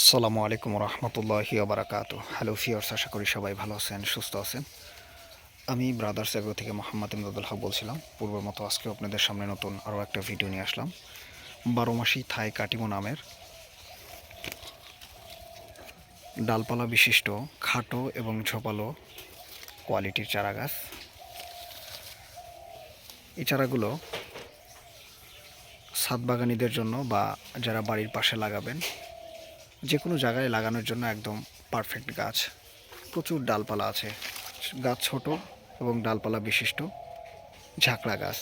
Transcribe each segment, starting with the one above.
আসসালামু আলাইকুম রহমতুল্লাহি আবরাকাত হ্যালো ফিয়ার্স আশা করি সবাই ভালো আছেন, সুস্থ আছেন। আমি ব্রাদার্স এগ্রো থেকে মোহাম্মদ ইমদাদুল হক বলছিলাম। পূর্বের মতো আজকে আপনাদের সামনে নতুন আরও একটা ভিডিও নিয়ে আসলাম। বারো মাসি থাই কাটিমো নামের ডালপালা বিশিষ্ট, খাটো এবং ঝোপালো কোয়ালিটির চারা গাছ এই চারাগুলো ছাদ বাগানিদের জন্য বা যারা বাড়ির পাশে লাগাবেন যে কোনো জায়গায় লাগানোর জন্য একদম পারফেক্ট গাছ। প্রচুর ডালপালা আছে। গাছ ছোট এবং ডালপালা বিশিষ্ট। ঝাঁকড়া গাছ।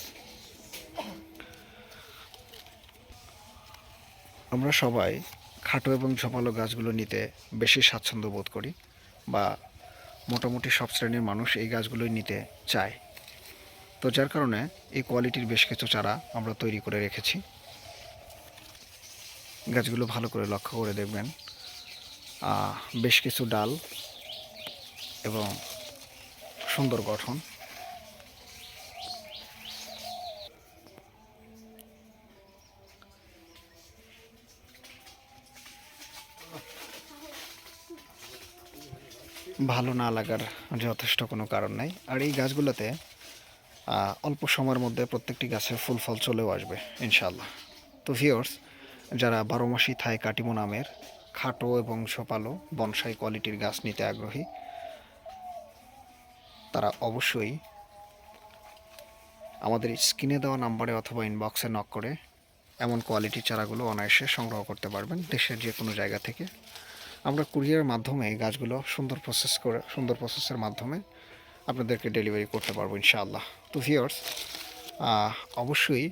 আমরা সবাই খাটো এবং ঝোপালো গাছগুলো নিতে বেশি স্বাচ্ছন্দ্য বোধ করি বা মোটামুটি সব শ্রেণির মানুষ এই গাছগুলোই নিতে চায়। তো যার কারণে এই কোয়ালিটির বেশ কিছু চারা আমরা তৈরি করে রেখেছি। গাছগুলো ভালো করে লক্ষ্য করে দেখবেন। বেশ কিছু ডাল এবং সুন্দর গঠন। ভালো না লাগার যথেষ্ট কোনো কারণ নাই। আর এই গাছগুলোতে অল্প সময়ের মধ্যে প্রত্যেকটি গাছে ফুল ফল চলেও আসবে ইনশাল্লাহ তো ভিওর্স যারা বারো মাসি থাই কাটিমো নামের খাটো এবং ছোপালো বনসাই কোয়ালিটির গাছ নিতে আগ্রহী, তারা অবশ্যই আমাদের স্ক্রিনে দেওয়া নাম্বারে অথবা ইনবক্সে নক করে এমন কোয়ালিটির চারাগুলো অনায়াসে সংগ্রহ করতে পারবেন দেশের যে কোনো জায়গা থেকে। আমরা কুরিয়ারের মাধ্যমে গাছগুলো সুন্দর প্রসেস করে, সুন্দর প্রসেসের মাধ্যমে আপনাদেরকে ডেলিভারি করতে পারব ইনশাআল্লাহ। তো ভিওর্স অবশ্যই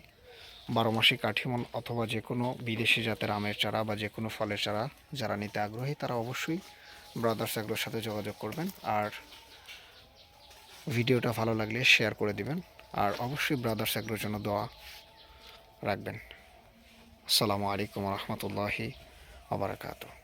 বারো মাসে কাঠিমন অথবা যে কোনো বিদেশি জাতের আমের চারা বা যে কোনো ফলের চারা যারা নিতে আগ্রহী, তারা অবশ্যই ব্রাদার্স এগুলোর সাথে যোগাযোগ করবেন। আর ভিডিওটা ভালো লাগলে শেয়ার করে দিবেন। আর অবশ্যই ব্রাদার্স এগুলোর জন্য দোয়া রাখবেন। আসসালামু আলাইকুম রহমতুল্লাহি আবরাকাতু